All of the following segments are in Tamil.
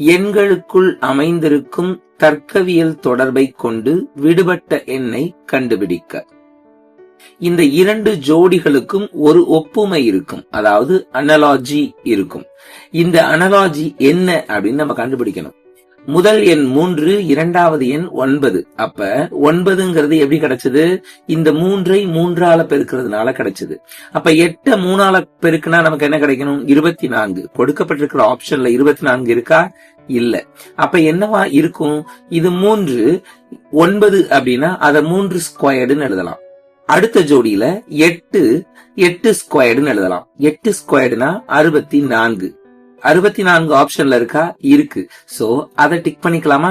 எண்களுக்குள் அமைந்திருக்கும் தர்க்கவியல் தொடர்பை கொண்டு விடுபட்ட எண்ணை கண்டுபிடிக்க. இந்த இரண்டு ஜோடிகளுக்கும் ஒரு ஒப்புமை இருக்கும். அதாவது அனலாஜி இருக்கும். இந்த அனலாஜி என்ன அப்படின்னு நம்ம கண்டுபிடிக்கணும். முதல் எண் மூன்று இரண்டாவது எண் ஒன்பது. அப்ப ஒன்பதுங்கிறது எப்படி கிடைச்சது? இந்த மூன்றை மூன்றால பெருக்கிறதுனால கிடைச்சது. அப்ப எட்ட மூணால பெருக்குனா நமக்கு என்ன கிடைக்கணும்? இருபத்தி நான்கு. கொடுக்கப்பட்டிருக்கிற ஆப்ஷன்ல இருபத்தி நான்கு இருக்கா? இல்ல. அப்ப என்னவா இருக்கும்? இது மூன்று ஒன்பது அப்படின்னா அதை மூன்று ஸ்கொயர்டுன்னு எழுதலாம். அடுத்த ஜோடியில எட்டு எட்டு ஸ்கொயர்டுன்னு எழுதலாம். எட்டு ஸ்கொயர்டுனா அறுபத்தி நான்கு. அறுபத்தி நான்கு ஆப்ஷன்ல இருக்கா? இருக்கு. சோ அதை டிக் பண்ணிக்கலாமா?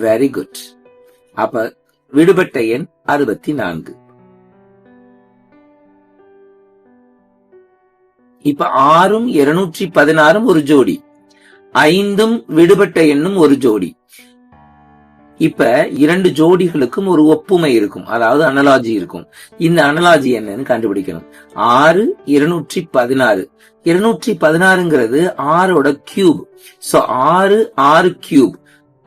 வெரி குட் அப்ப விடுபட்ட எண் அறுபத்தி நான்கு இப்ப ஆறும் இருநூற்றி பதினாறும் ஒரு ஜோடி. ஐந்தும் விடுபட்ட எண்ணும் ஒரு ஜோடி. இப்ப இரண்டு ஜோடிகளுக்கும் ஒரு ஒப்புமை இருக்கும். அதாவது அனலாஜி இருக்கும். இந்த அனலாஜி என்னன்னு கண்டுபிடிக்கணும். ஆறு இருநூற்றி பதினாறு. இருநூற்றி பதினாறுங்கிறது ஆறோட கியூப் சோ ஆறு ஆறு கியூப்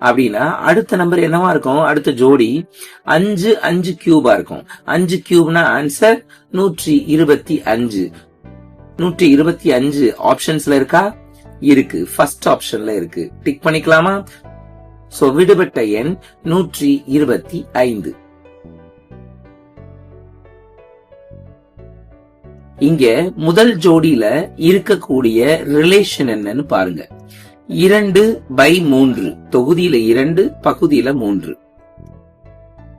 அப்படின்னா அடுத்த நம்பர் என்னவா இருக்கும்? அடுத்த ஜோடி. அஞ்சு அஞ்சு கியூபா இருக்கும். அஞ்சு கியூப்னா ஆன்சர் நூற்றி இருபத்தி அஞ்சு. நூற்றி இருபத்தி அஞ்சு ஆப்ஷன்ஸ்ல இருக்கா? இருக்கு. ஃபர்ஸ்ட் ஆப்ஷன்ல இருக்கு. டிக் பண்ணிக்கலாமா? சோ விடுபட்ட எண் நூற்றி இருபத்தி ஐந்து. இங்க முதல் ஜோடியில இருக்கக்கூடிய ரிலேஷன் என்னன்னு பாருங்க. இரண்டு பை மூன்று தொகுதியில இரண்டு பகுதியில மூன்று.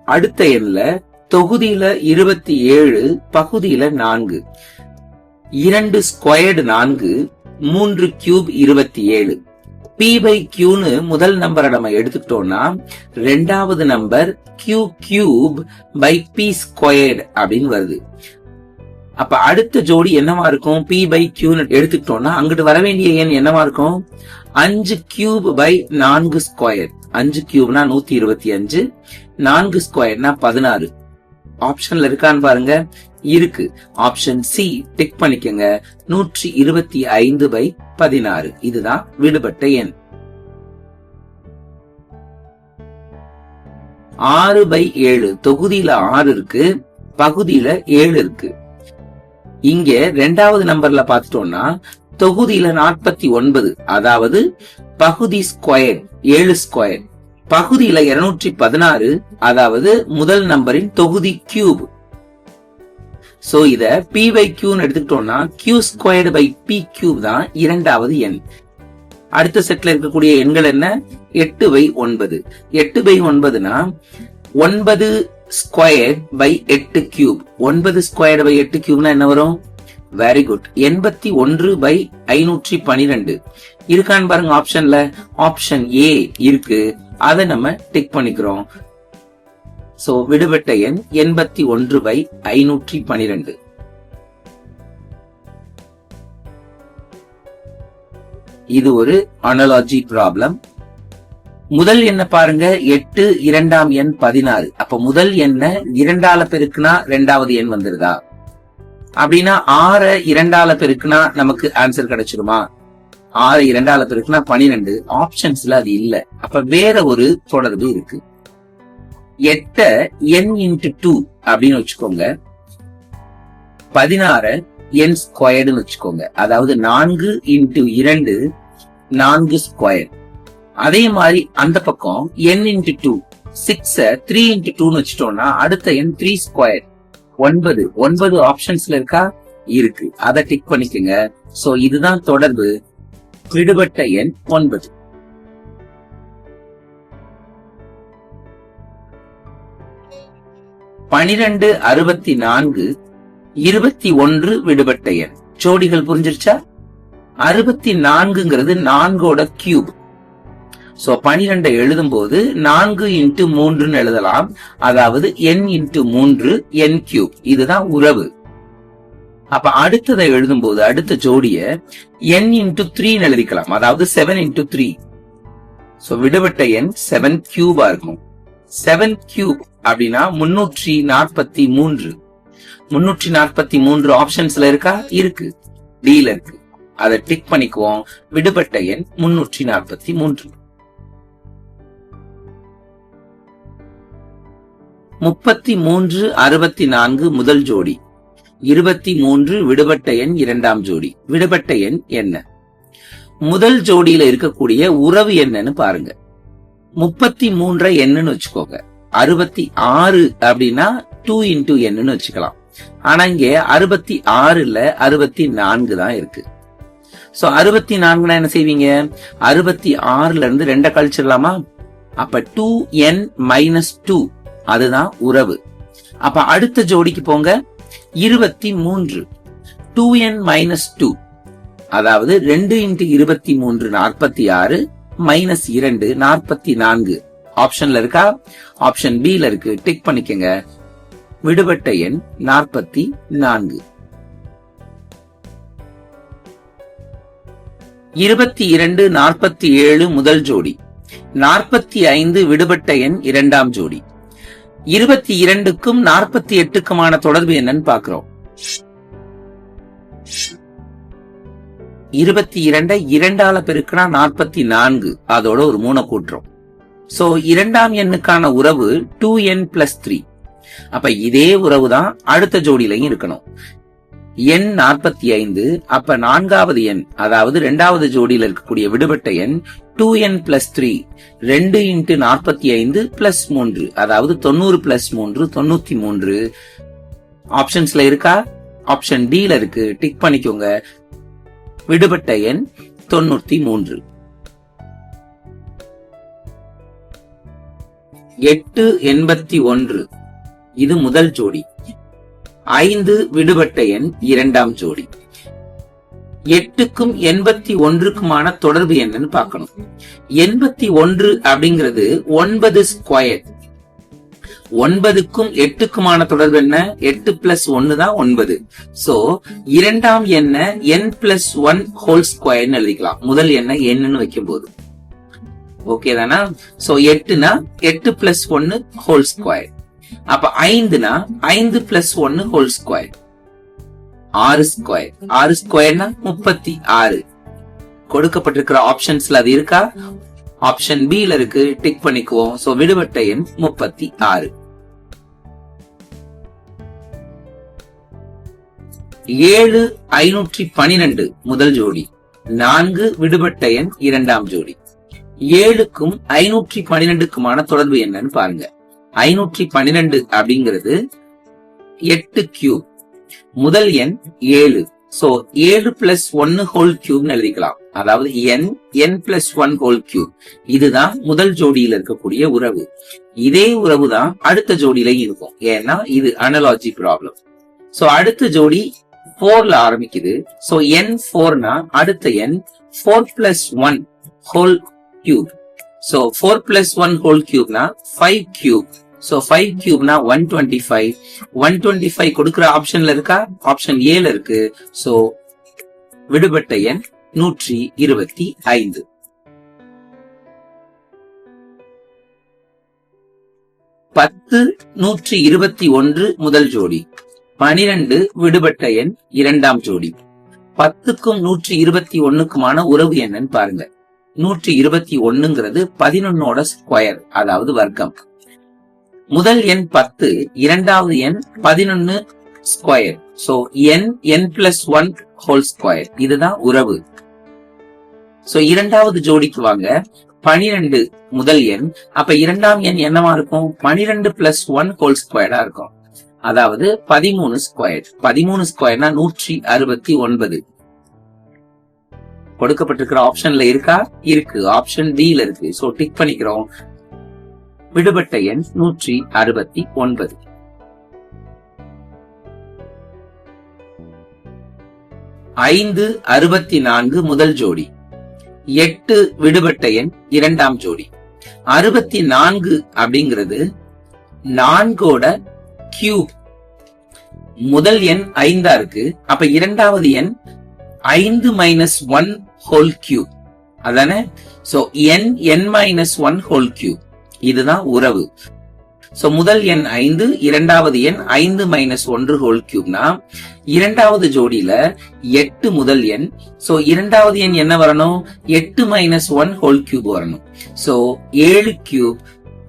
அடுத்த எண்ல தொகுதியில இருபத்தி ஏழு பகுதியில நான்கு. இரண்டு ஸ்கொயர்டு நான்கு மூன்று கியூப் இருபத்தி ஏழு. பி பை கியூன்னு முதல் நம்பரை நம்ம எடுத்துக்கிட்டோம்னா ரெண்டாவது number q cube by p squared அப்படின்னு வருது. அப்ப அடுத்த ஜோடி என்னவா இருக்கும்? பி பை கியூன்னு எடுத்துக்கிட்டோம்னா அங்கிட்டு வர வேண்டிய எண் என்னவா இருக்கும்? அஞ்சு கியூப் பை நான்கு ஸ்கொயர் அஞ்சு கியூப்னா நூத்தி இருபத்தி அஞ்சு நான்கு ஸ்கொயர்னா பதினாறு. ஆப்ஷன்ல இருக்கான்னு பாருங்க. இருக்கு. ஆப்ஷன் சி டிக் பண்ணிக்கங்க. நூற்றி இருபத்தி ஐந்து பை பதினாறு. இதுதான் விடுபட்ட எண். ஆறு பை ஏழு. தொகுதியில ஆறு இருக்கு. பகுதியில ஏழு இருக்கு. இங்க ரெண்டாவது நம்பர்ல பாத்துட்டோம்னா தொகுதியில நாற்பத்தி ஒன்பது. அதாவது பகுதி ஸ்கொயர் ஏழு ஸ்கொயர் பகுதியில இருநூற்றி பதினாறு அதாவது முதல் நம்பரின் தொகுதி கியூப் சோ இத பி பை கியூன்னு எடுத்துக்கிட்டோம்னா q squared by p cube தான் இரண்டாவது எண். அடுத்த செட்ல இருக்கக்கூடிய எண்கள் என்ன? எட்டு பை ஒன்பது. எட்டு பை ஒன்பதுனா ஒன்பது ஸ்கொயர் பை எட்டு கியூப் ஒன்பது ஸ்கொயர் பை எட்டு கியூப்னா என்ன வரும்? வெரி குட் எண்பத்தி ஒன்று பை ஐநூற்றி பனிரெண்டு. இருக்கான்னு பாருங்க ஆப்ஷன்ல ஆப்ஷன் ஏ இருக்கு. அதை நம்ம டிக் பண்ணிக்கிறோம். சோ விடுபட்ட எண் எண்பத்தி ஒன்று பை ஐநூற்றி பனிரெண்டு. இது ஒரு அனலாஜி ப்ராப்ளம் முதல் எண்ணை பாருங்க எட்டு இரண்டாம் எண் பதினாறு. அப்ப முதல் எண்ண இரண்டால பெருக்குனா ரெண்டாவது எண் வந்துருதா? அப்படின்னா ஆற இரண்டால பெருக்குனா நமக்கு ஆன்சர் கிடைச்சிருமா? ஆறு இரண்டால பெருக்குனா பனிரெண்டு. ஆப்ஷன்ஸ்ல அது இல்ல. அப்ப வேற ஒரு தொடர்பு இருக்கு. எட்ட என் இன்ட்டு டூ அப்படின்னு வச்சுக்கோங்க. பதினாறு என் ஸ்கொயர்டுன்னு வச்சுக்கோங்க. அதாவது நான்கு இன்ட்டு இரண்டு நான்கு ஸ்கொயர் அதே மாதிரி அந்த பக்கம் n into two six three into டூன்னு வச்சுட்டோம்னா அடுத்த என் த்ரீ ஸ்கொயர் ஒன்பது. ஒன்பது ஆப்ஷன்ஸ்ல இருக்கா? இருக்கு. அதை டிக் பண்ணிக்கோங்க. சோ இதுதான் தொடர்பு. விடுபட்ட எண் ஒன்பது. பனிரெண்டு அறுபத்தி நான்கு இருபத்தி ஒன்று விடுபட்ட எண். ஜோடிகள் புரிஞ்சிருச்சா? அறுபத்தி நான்குங்கிறது நான்கோட கியூப் சோ பனிரெண்டை எழுதும் போது நான்கு இன்ட்டு மூன்றுன்னு எழுதலாம். அதாவது என் இன்ட்டு மூன்று என் கியூப் இதுதான் உறவு. அப்ப அடுத்ததை எழுதும் போது அடுத்த ஜோடிய என் இன்டூ த்ரீன்னு எழுதிக்கலாம். அதாவது செவன் இன்டூ த்ரீ சோ விடுபட்ட எண் செவன் கியூபா இருக்கும். செவன் கியூப் அப்படின்னா முன்னூற்றி நாற்பத்தி மூன்று. முன்னூற்றி நாற்பத்தி மூன்று ஆப்ஷன்ஸ்ல இருக்கா? இருக்கு. டீல இருக்கு. அதை டிக் பண்ணிக்குவோம். விடுபட்ட எண் முன்னூற்றி நாற்பத்தி மூன்று. முப்பத்தி மூன்று அறுபத்தி நான்கு முதல் ஜோடி. இருபத்தி மூன்று விடுபட்ட எண் இரண்டாம் ஜோடி. விடுபட்ட எண் என்ன? முதல் ஜோடியில இருக்கக்கூடிய உறவு என்னன்னு பாருங்க. முப்பத்தி மூன்றை என்னன்னு வச்சுக்கோங்க. அறுபத்தி ஆறு அப்படின்னா டூ இன்டூ என்னன்னு வச்சுக்கலாம். ஆனா இங்க அறுபத்தி ஆறுல அறுபத்தி நான்கு தான் இருக்கு. சோ அறுபத்தி நான்குனா என்ன செய்வீங்க? அறுபத்தி ஆறுல இருந்து ரெண்ட கழிச்சிடலாமா? அப்ப டூ என் மைனஸ் டூ அதுதான் உறவு. அப்ப அடுத்த ஜோடிக்கு போங்க. இருபத்தி மூன்று. டூ என் மைனஸ் டூ அதாவது ரெண்டு இன்ட்டு இருபத்தி மூன்று நாற்பத்தி ஆறு மைனஸ் இரண்டு நாற்பத்தி நான்கு. ஆப்ஷன்ல இருக்கா? ஆப்ஷன் பி ல இருக்கு. டிக் பண்ணிக்கங்க. விடுபட்ட எண் நாற்பத்தி நான்கு. இருபத்தி இரண்டு நாற்பத்தி ஏழு முதல் ஜோடி. நாற்பத்தி ஐந்து விடுபட்ட எண் இரண்டாம் ஜோடி. இருபத்தி இரண்டுக்கும் நாற்பத்தி எட்டுக்குமான தொடர்பு என்னன்னு பாக்குறோம் இருபத்தி இரண்டை இரண்டால பெருக்கினா நாற்பத்தி நான்கு. அதோட ஒரு மூணை கூட்டுறோம். சோ இரண்டாம் எண்ணுக்கான உறவு டூ என் பிளஸ் த்ரீ அப்ப இதே உறவு தான் அடுத்த ஜோடியிலையும் இருக்கணும். எண் நாற்பத்தி ஐந்து அப்ப நான்காவது எண் அதாவது இரண்டாவது ஜோடியில் இருக்கக்கூடிய விடுபட்ட எண் டூ என் பிளஸ் த்ரீ ரெண்டு இன்ட்டு நாற்பத்தி ஐந்து பிளஸ் மூன்று அதாவது தொண்ணூறு பிளஸ் மூன்று தொண்ணூத்தி மூன்று. ஆப்ஷன்ஸ்ல இருக்கா? ஆப்ஷன் ல இருக்கு. டிக் பண்ணிக்கோங்க. விடுபட்ட எண் தொண்ணூத்தி மூன்று. எட்டு எண்பத்தி ஒன்று. இது முதல் ஜோடி. ஐந்து விடுபட்ட எண் இரண்டாம் ஜோடி. எட்டுக்கும் எண்பத்தி ஒன்றுக்குமான தொடர்பு என்னன்னு பார்க்கணும். எண்பத்தி ஒன்று அப்படிங்கிறது ஒன்பது ஸ்கொயர் ஒன்பதுக்கும் எட்டுக்குமான தொடர்பு என்ன? எட்டு பிளஸ் ஒன்னு தான் ஒன்பது. சோ இரண்டாம் எண்ண என் பிளஸ் ஒன் ஹோல் ஸ்கொயர்னு எழுதிக்கலாம். முதல் எண்ண என்னன்னு வைக்கும் போது ஓகே தானா? சோ எட்டுனா எட்டு பிளஸ் ஒன்னு ஹோல் ஸ்கொயர் அப்ப ஐந்துனா ஐந்து பிளஸ் ஒன்னு ஹோல் ஸ்கொயர் ஆறு ஸ்கொயர் ஆறு ஸ்கொயர்னா முப்பத்தி ஆறு. கொடுக்கப்பட்டிருக்கிற ஆப்ஷன்ஸ்ல அது இருக்கா? ஆப்ஷன் பி ல இருக்கு. டிக் பண்ணிக்குவோம். சோ விடுபட்ட எண் முப்பத்தி ஆறு. ஏழு ஐநூற்றி பனிரெண்டு முதல் ஜோடி. நான்கு விடுபட்ட எண் இரண்டாம் ஜோடி. ஏழுக்கும் ஐநூற்றி பனிரெண்டுக்குமான தொடர்பு என்னன்னு பாருங்க. ஐநூற்றி பன்னிரெண்டு அப்படிங்கிறது எட்டு கியூப் முதல் எண் ஏழு. சோ ஏழு பிளஸ் ஒன்னு ஹோல் கியூப்னு எழுதிக்கலாம். அதாவது n n plus one whole cube இதுதான் முதல் ஜோடியில இருக்கக்கூடிய உறவு. இதே உறவு தான் அடுத்த ஜோடியிலையும் இருக்கும். ஏன்னா இது அனலாஜி ப்ராப்ளம் சோ அடுத்த ஜோடி போர்ல ஆரம்பிக்குது. சோ என் போர்னா அடுத்த எண் four plus one whole cube so four plus one whole கியூப்னா five cube so five கியூப்னா one twenty five one twenty five கொடுக்குற ஆப்ஷன்ல இருக்கா? ஆப்ஷன் ஏல இருக்கு. சோ விடுபட்ட எண் நூற்றி இருபத்தி ஐந்து. பத்து நூற்றி இருபத்தி ஒன்று முதல் ஜோடி. பனிரெண்டு விடுபட்ட எண் இரண்டாம் ஜோடி. பத்துக்கும் நூற்றி இருபத்தி ஒண்ணுக்குமான உறவு என்னன்னு பாருங்க. நூற்றி இருபத்தி ஒண்ணுங்கிறது பதினொன்னோட ஸ்கொயர் அதாவது வர்க்கம். முதல் எண் பத்து இரண்டாவது எண் பதினொன்னு square so n n plus one whole square இதுதான் உறவு. சோ இரண்டாவது ஜோடிக்கு வாங்க. பனிரெண்டு முதல் எண். அப்ப இரண்டாம் எண் என்னவா இருக்கும்? பனிரெண்டு பிளஸ் ஒன் ஹோல் ஸ்கொயர்டா இருக்கும். அதாவது பதிமூணு ஸ்கொயர் பதிமூணு ஸ்கொயர்னா நூற்றி அறுபத்தி ஒன்பது. கொடுக்கப்பட்டிருக்கிற ஆப்ஷன்ல இருக்கா? இருக்கு. ஆப்ஷன் டி ல இருக்கு. சோ டிக் பண்ணிக்கிறோம். விடுபட்ட எண் நூற்றி அறுபத்தி ஒன்பது. ஐந்து அறுபத்தி நான்கு முதல் ஜோடி. எட்டு விடுபட்ட எண் இரண்டாம் ஜோடி. அறுபத்தி நான்கு அப்படிங்கிறது நான்கோட கியூப் முதல் எண் ஐந்தா இருக்கு. அப்ப இரண்டாவது எண் ஐந்து மைனஸ் ஒன் ஹோல் கியூ அதானே? So n n minus one whole q இதுதான் உறவு. சோ முதல் எண் ஐந்து இரண்டாவது எண் ஐந்து மைனஸ் ஒன்று ஹோல் கியூப்னா இரண்டாவது ஜோடியில எட்டு முதல் எண். சோ இரண்டாவது எண் என்ன வரணும்? எட்டு மைனஸ் ஒன் ஹோல் கியூப் வரணும். சோ ஏழு கியூப்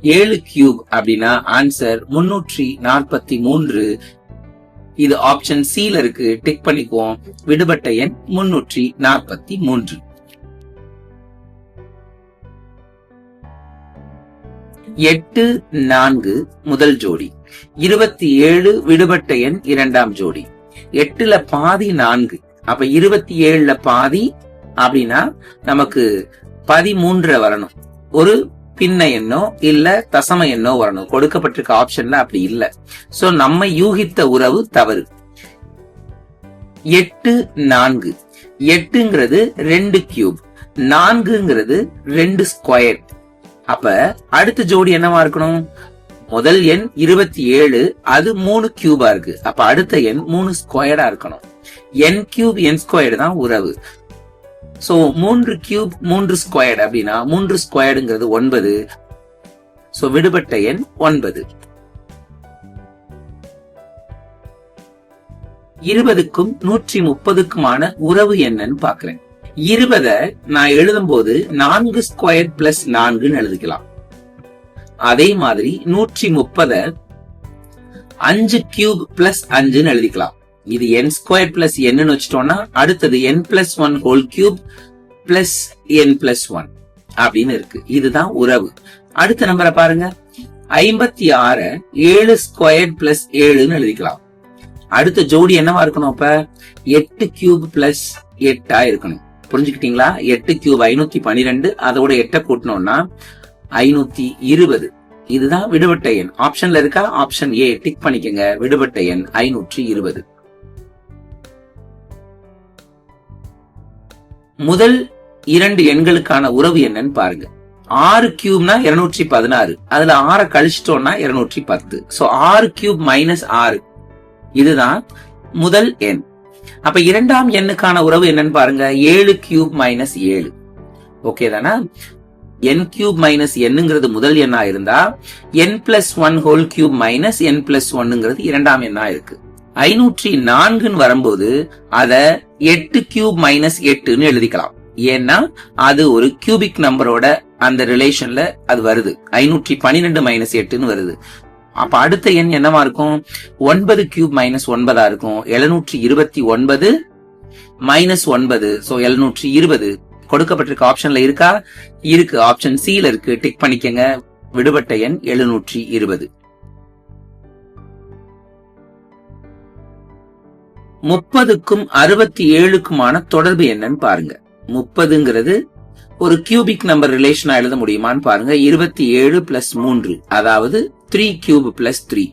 ஏழு கியூப் அப்படின்னா ஆன்சர் முன்னூற்றி நாற்பத்தி மூன்று இது ஆப்ஷன் சில இருக்கு. டிக் பண்ணிக்குவோம். விடுபட்ட எண் முன்னூற்றி நாற்பத்தி மூன்று. எட்டு நான்கு முதல் ஜோடி. இருபத்தி ஏழு விடுபட்ட எண் இரண்டாம் ஜோடி. எட்டுல பாதி நான்கு. அப்ப இருபத்தி ஏழுல பாதி அப்படின்னா நமக்கு பதிமூன்று வரணும். ஒரு பின்ன எண்ணோ இல்ல தசம எண்ணோ வரணும். கொடுக்கப்பட்டிருக்க ஆப்ஷன்ல அப்படி இல்ல. சோ நம்ம யூகித்த உறவு தவறு. எட்டு நான்கு. எட்டுங்கிறது ரெண்டு கியூப் நான்குங்கிறது ரெண்டு ஸ்கொயர் அப்ப அடுத்த ஜோடி என்னவா இருக்கணும்? முதல் எண் இருபத்தி ஏழு அது மூணு கியூபா இருக்கு. அப்ப அடுத்த எண் மூணு ஸ்கொயர்டா இருக்கணும். என் கியூப் என் ஸ்கொயர்டு தான் உறவு. சோ மூன்று கியூப் மூன்று ஸ்கொயர்டு அப்படின்னா மூன்று ஸ்கொயர்டுங்கிறது ஒன்பது. சோ விடுபட்ட எண் ஒன்பது. இருபதுக்கும் நூற்றி முப்பதுக்குமான உறவு என்னன்னு பாக்குறேன் இருபத நான் எழுதும் போது நான்கு ஸ்கொயர் பிளஸ் நான்குன்னு எழுதிக்கலாம். அதே மாதிரி நூற்றி முப்பத அஞ்சு கியூப் பிளஸ் அஞ்சுன்னு எழுதிக்கலாம். இது என் ஸ்கொயர் பிளஸ் என்னன்னு வச்சுட்டோம்னா அடுத்தது n plus one whole cube plus n plus one அப்படின்னு இருக்கு. இதுதான் உறவு. அடுத்த நம்பரை பாருங்க. ஐம்பத்தி ஆறு ஏழு ஸ்கொயர் பிளஸ் ஏழுன்னு எழுதிக்கலாம். அடுத்த ஜோடி என்னவா இருக்கணும் அப்ப? எட்டு கியூப் பிளஸ் எட்டா இருக்கணும். புரிஞ்சுக்கிட்டீங்களா? எட்டு கியூப் ஐநூத்தி பனிரெண்டு. அதோட எட்டை கூட்டணும்னா ஐநூத்தி இருபது. இதுதான் விடுபட்ட எண். ஆப்ஷன்ல இருக்கா? ஆப்ஷன் ஏ டிக் பண்ணிக்கங்க. விடுபட்ட எண் ஐநூற்றி இருபது. முதல் இரண்டு எண்களுக்கான உறவு என்னன்னு பாருங்க. ஆறு கியூப்னா இருநூற்றி பதினாறு. அதுல ஆறை கழிச்சிட்டோம்னா இருநூற்றி பத்து. சோ ஆறு கியூப் மைனஸ் ஆறு. இதுதான் முதல் எண். அப்ப இரண்டாம் எண்ணுக்கான உறவு என்னன்னு பாருங்க. ஏழு கியூப் மைனஸ் ஏழு. ஓகே தானா? என் கியூப் மைனஸ் என்னங்கிறது முதல் எண்ணா இருந்தா n plus one whole cube minus n plus ஒன்னுங்கிறது இரண்டாம் எண்ணா இருக்கு. ஐநூற்றி நான்குன்னு வரும்போது அத எட்டு கியூப் மைனஸ் எட்டுன்னு எழுதிக்கலாம். ஏன்னா அது ஒரு கியூபிக் நம்பரோட அந்த ரிலேஷன்ல அது வருது. ஐநூற்றி பன்னிரெண்டு மைனஸ் எட்டுன்னு வருது. அப்ப அடுத்த எண் என்னவா இருக்கும்? ஒன்பது கியூப் மைனஸ் ஒன்பதா இருக்கும். எழுநூற்றி இருபத்தி ஒன்பது. மைனஸ் ஒன்பது சோ எழுநூற்றி இருபது கொடுக்கப்பட்டிருக்க ஆப்ஷன்ல இருக்கா? இருக்கு. ஆப்ஷன் சில இருக்கு. டிக் பண்ணிக்கங்க. விடுபட்ட எண் எழுநூற்றி இருபது முப்பதுக்கும் அறுபத்தி ஏழுக்குமான தொடர்பு என்னன்னு பாருங்க. முப்பதுங்கிறது ஒரு கியூபிக் நம்பர் ரிலேஷனா எழுத முடியுமான்னு பாருங்க. இருபத்தி ஏழு பிளஸ் மூன்று அதாவது த்ரீ கியூப் பிளஸ் த்ரீ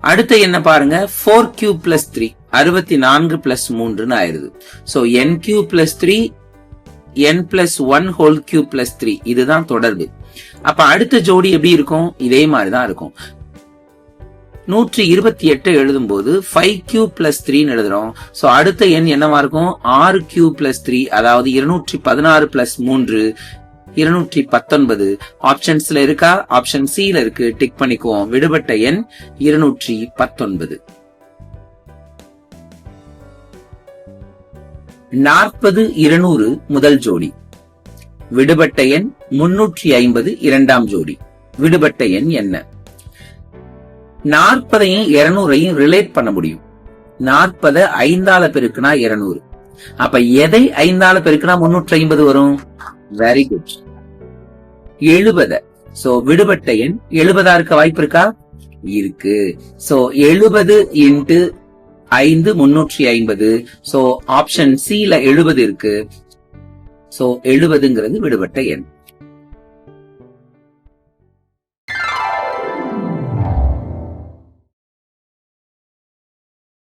அடுத்து என்ன பாருங்க? ஃபோர் கியூ பிளஸ் த்ரீ அறுபத்தி நான்கு பிளஸ் மூன்றுன்னு ஆயிருது so n q plus three n plus one whole q plus three இதுதான் தொடர்பு. அப்ப அடுத்த ஜோடி எப்படி இருக்கும்? இதே மாதிரிதான் இருக்கும். நூற்றி இருபத்தி எட்டு எழுதும் போது ஃபைவ் கியூ பிளஸ் த்ரீன்னு எழுதுறோம். ஸோ அடுத்த எண் என்னவா இருக்கும்? ஆறு கியூ பிளஸ் த்ரீ அதாவது இருநூற்றி பதினாறு பிளஸ் மூன்று இருநூற்றி பத்தொன்பது. ஆப்ஷன்ஸ்ல இருக்கா? ஆப்ஷன் சில இருக்கு. டிக் பண்ணிக்குவோம். விடுபட்ட எண் இருநூற்றி பத்தொன்பது. நாற்பது இருநூறு முதல் ஜோடி. விடுபட்ட எண் முன்னூற்றி ஐம்பது இரண்டாம் ஜோடி. விடுபட்ட எண் என்ன? நாற்பதையும் இருநூறையும் ரிலேட் பண்ண முடியும். நாற்பது ஐந்தால பெருக்குனா இருநூறு. அப்ப எதை ஐந்தால பெருக்குனா முன்னூற்றி ஐம்பது வரும்? Very good எழுபத. சோ விடுபட்ட எண் எழுபதா இருக்க வாய்ப்பு இருக்கா? இருக்கு. சோ எழுபது இன்ட்டு ஐந்து முன்னூற்றி ஐம்பது. சோ ஆப்ஷன் சில எழுபது இருக்கு. சோ எழுபதுங்கிறது விடுபட்ட எண்.